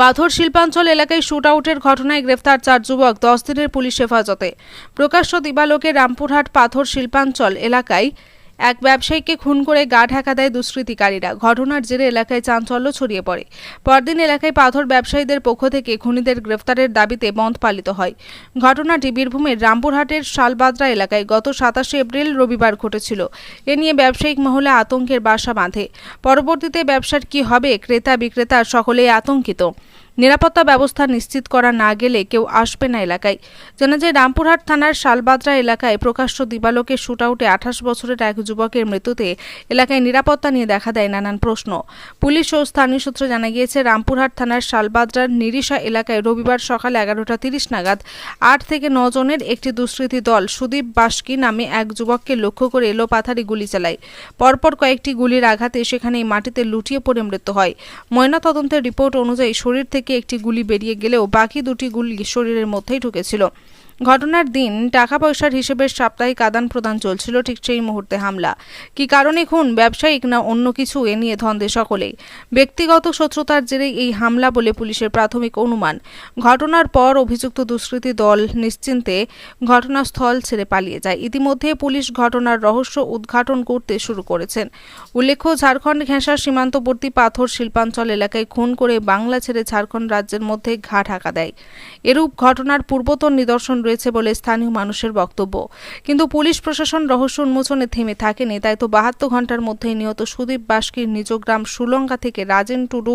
পাথর শিল্পাঞ্চল এলাকায় শুট আউটের ঘটনায় গ্রেফতার চার যুবক, দশ দিনের পুলিশ হেফাজতে। প্রকাশ্য দিবালোকে রামপুরহাট পাথর শিল্পাঞ্চল এলাকায় এক ব্যবসায়ীকে খুন করে গা ঢাকা দেয় দুষ্কৃতিকারীরা। ঘটনার জেরে এলাকায় চাঞ্চল্য ছড়িয়ে পড়ে। পরদিন এলাকায় পাথর ব্যবসায়ীদের পক্ষ থেকে খুনিদের গ্রেফতারের দাবিতে বন্ধ পালিত হয়। ঘটনাটি বীরভূমের রামপুরহাটের শালবাদরা এলাকায় গত সাতাশে এপ্রিল রবিবার ঘটেছিল। এ নিয়ে ব্যবসায়িক মহলে আতঙ্কের বাসা বাঁধে। পরবর্তীতে ব্যবসার কি হবে ক্রেতা বিক্রেতা সকলেই আতঙ্কিত। নিরাপত্তা ব্যবস্থা নিশ্চিত করা না গেলে কেউ আসবে না এলাকায়। জানা যায়, রামপুরহাট থানার শালবাদরা এলাকায় প্রকাশ্য দিবালোকে শুটআউটে আঠাশ বছরের এক যুবকের মৃত্যুতে এলাকায় নিরাপত্তা নিয়ে দেখা দেয় নানান প্রশ্ন। পুলিশ ও স্থানীয় সূত্রে জানা গিয়েছে, রামপুরহাট থানার শালবাদরার নিরিশা এলাকায় রবিবার সকাল এগারোটা তিরিশ নাগাদ আট থেকে ন জনের একটি দুষ্কৃতী দল সুদীপ বাস্কি নামে এক যুবককে লক্ষ্য করে এলো পাথারি গুলি চালায়। পরপর কয়েকটি গুলির আঘাতে সেখানেই মাটিতে লুটিয়ে পড়ে মৃত্যু হয়। ময়নাতদন্তের রিপোর্ট অনুযায়ী শরীর থেকে একটি গুলি বেরিয়ে গেলেও বাকি দুটি গুলি শরীরের মধ্যেই ঢুকেছিল। ঘটনার দিন টাকা পয়সার হিসেবে সাপ্তাহিক আদান প্রদান চলছিল ঠিক সেই মুহূর্তে হামলা। কি কারণে খুন, ব্যবসায়িক না অন্য কিছু, এ নিয়ে ধন্দে সকলেই। ব্যক্তিগত শত্রুতার জেরে এই হামলা বলে পুলিশের প্রাথমিক অনুমান। ঘটনার পর অভিযুক্ত দুষ্কৃতী দল নিশ্চিন্তে ঘটনাস্থল ছেড়ে পালিয়ে যায়। ইতিমধ্যে পুলিশ ঘটনার রহস্য উদ্ঘাটন করতে শুরু করেছেন। উল্লেখ্য, ঝাড়খণ্ড ঘেঁষা সীমান্তবর্তী পাথর শিল্পাঞ্চল এলাকায় খুন করে বাংলা ছেড়ে ঝাড়খণ্ড রাজ্যের মধ্যে ঘা ঢাকা দেয়। এরূপ ঘটনার পূর্বতন নিদর্শন রয়েছে বলে স্থানীয় মানুষের বক্তব্য। কিন্তু পুলিশ প্রশাসন রহস্য উন্মোচনে থেমে থাকেনি, তাই তো বাহাত্তর ঘণ্টার মধ্যেই নিহত সুদীপ বাস্কির নিজ গ্রাম সুলঙ্কা থেকে রাজেন টুডু,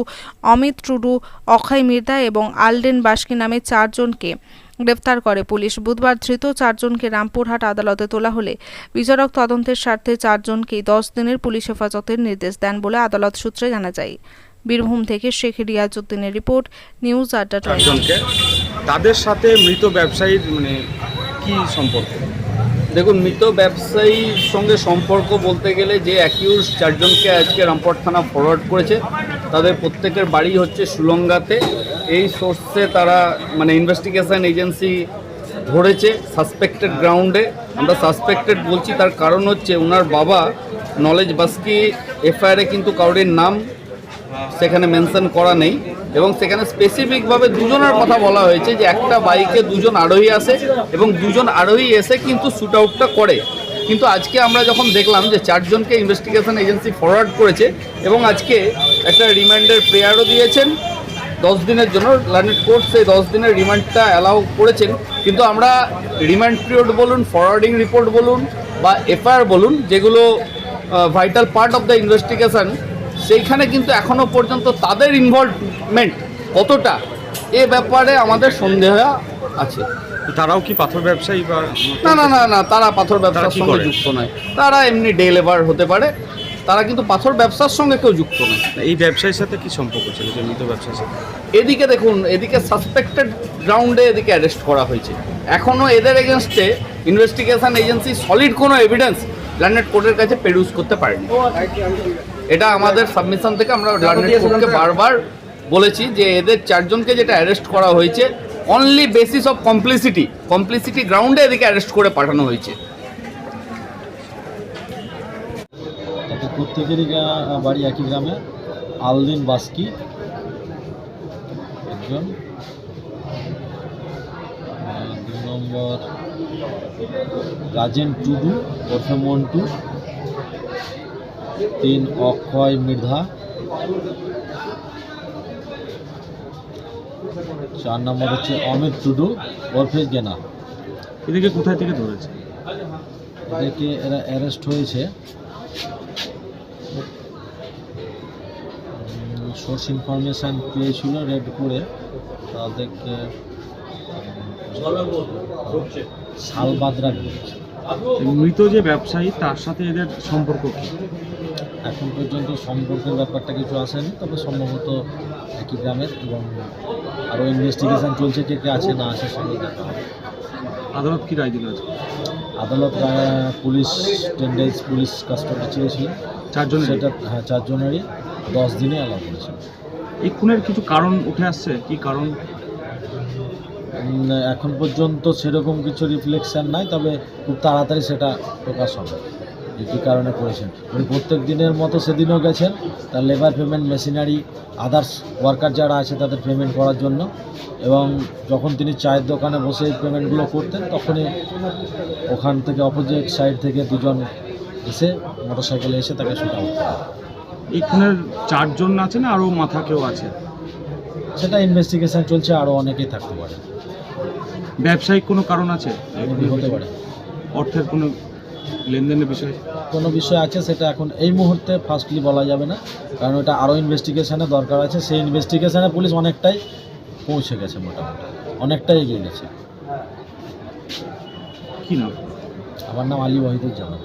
অমিত টুডু, অক্ষয় মির্দা এবং আলডেন বাস্কি নামে চারজনকে গ্রেফতার করে পুলিশ। বুধবার ধৃত চারজনকে রামপুরহাট আদালতে তোলা হলে বিচারক তদন্তের স্বার্থে চারজনকেই দশ দিনের পুলিশ হেফাজতের নির্দেশ দেন বলে আদালত সূত্রে জানা যায়। বীরভূম থেকে শেখ রিয়াজউদ্দিনের রিপোর্ট, নিউজ আড্ডা তাদের সাথে মৃত ব্যবসায়ীর মানে কি সম্পর্ক? দেখুন, মৃত ব্যবসায়ীর সঙ্গে সম্পর্ক বলতে গেলে যে অ্যাকিউজ চারজনকে আজকে রামপুরহাট থানা ফরওয়ার্ড করেছে, তাদের প্রত্যেকের বাড়ি হচ্ছে সুলঙ্গাতে। এই সোর্সে তারা মানে ইনভেস্টিগেশন এজেন্সি ধরেছে সাসপেক্টেড গ্রাউন্ডে আমরা সাসপেক্টেড বলছি, তার কারণ হচ্ছে ওনার বাবা নলেজ বাস্কি এফআইআরে কিন্তু কারোর নাম সেখানে মেনশন করা নেই এবং সেখানে স্পেসিফিকভাবে দুজনের কথা বলা হয়েছে যে একটা বাইকে দুজন আরোহী আসে এবং দুজন আরোহী এসে কিন্তু শ্যুট আউটটা করে। কিন্তু আজকে আমরা যখন দেখলাম যে চারজনকে ইনভেস্টিগেশন এজেন্সি ফরওয়ার্ড করেছে এবং আজকে একটা রিমান্ডের প্রেয়ারও দিয়েছেন, দশ দিনের জন্য লার্নেড কোর্ট সেই দশ দিনের রিমান্ডটা অ্যালাউ করেছেন। কিন্তু আমরা রিমান্ড পিরিয়ড বলুন ফরওয়ার্ডিং রিপোর্ট বলুন বা এফআইআর বলুন, যেগুলো vital part of the investigation সেইখানে কিন্তু এখনও পর্যন্ত তাদের ইনভলভমেন্ট কতটা এ ব্যাপারে আমাদের সন্দেহ আছে। তারাও কি পাথর ব্যবসায়ী বা না না না না তারা পাথর ব্যবসার সঙ্গে যুক্ত নয়। তারা এমনি ডে লেবার হতে পারে তারা কিন্তু পাথর ব্যবসার সঙ্গে কেউ যুক্ত নয়। এই ব্যবসায়ীর সাথে কি সম্পর্ক ছিল যে মৃত ব্যবসায়ীর সাথে? এদিকে দেখুন এদিকে সাসপেক্টেড গ্রাউন্ডে এদিকে অ্যারেস্ট করা হয়েছে। এখনও এদের এগেনস্টে ইনভেস্টিগেশন এজেন্সি সলিড কোনো এভিডেন্স লার্নেট কোর্টের কাছে পেডিউস করতে পারেনি। এটা আমাদের সাবমিশন থেকে আমরা লার্নেট কোর্টকে বারবার বলেছি যে এদের চারজনকে যেটা অ্যারেস্ট করা হয়েছে only basis of complicity complicity গ্রাউন্ডে এদিকে অ্যারেস্ট করে পাঠানো হয়েছে। প্রত্যেকেরই বাড়ি একই গ্রামে আলদিন বাস্কি একজন দুই নম্বর রাজেন টুডু ওরফে মন্টু তিন অক্ষয় মৃধা চার নম্বর হচ্ছে অমিত টুডু ওরফে গেনা। এদিকে কোথায় থেকে ধরেছে? এদেরকে এরা অ্যারেস্ট হয়েছে। সোর্স ইনফরমেশান পেয়েছিল রেড করে। তাদেরকে শালবাদরা মৃত যে ব্যবসায়ী তার সাথে এদের সম্পর্ক কি? এখন পর্যন্ত সম্পর্কের ব্যাপারটা কিছু আসেনি তবে সম্ভবত একই গ্রামের এবং আরও ইনভেস্টিগেশন চলছে কে কে আছে না আছে সঙ্গে দেখা হবে। আদালত কি রায় দিল আদালত police ten days police custody চেয়েছিল। চারজনের সেটা হ্যাঁ চারজনেরই। দশ দিনে অ্যালাউ করেছিল। এই খুনের কিছু কারণ উঠে আসছে? কি কারণ? এখন পর্যন্ত সেরকম কিছু রিফ্লেকশন নাই তবে খুব তাড়াতাড়ি সেটা প্রকাশ হবে। যে কী কারণে করেছেন? উনি প্রত্যেক দিনের মতো সেদিনও গেছেন তার labour payment machinery others worker যারা আছে তাদের পেমেন্ট করার জন্য। এবং যখন তিনি চায়ের দোকানে বসে পেমেন্টগুলো করতেন তখনই ওখান থেকে অপোজিট সাইড থেকে দুজন এসে মোটরসাইকেলে এসে তাকে শুট আউট এখানে চারজন আছে না আরও মাথা কেউ আছে? সেটা ইনভেস্টিগেশন চলছে আরও অনেকেই থাকতে পারে। ব্যবসায়িক কোনো কারণ আছে? হতে পারে। অর্থের কোনো লেনদেনের বিষয়? কোনো বিষয় আছে সেটা এখন এই মুহূর্তে ফার্স্টলি বলা যাবে না কারণ ওটা আরও ইনভেস্টিগেশনে দরকার আছে। সেই ইনভেস্টিগেশনে পুলিশ অনেকটাই পৌঁছে গেছে মোটামুটি অনেকটাই এগিয়ে গেছে। কী নাম? আমার নাম আলী ওয়াহিদুজ্জামান।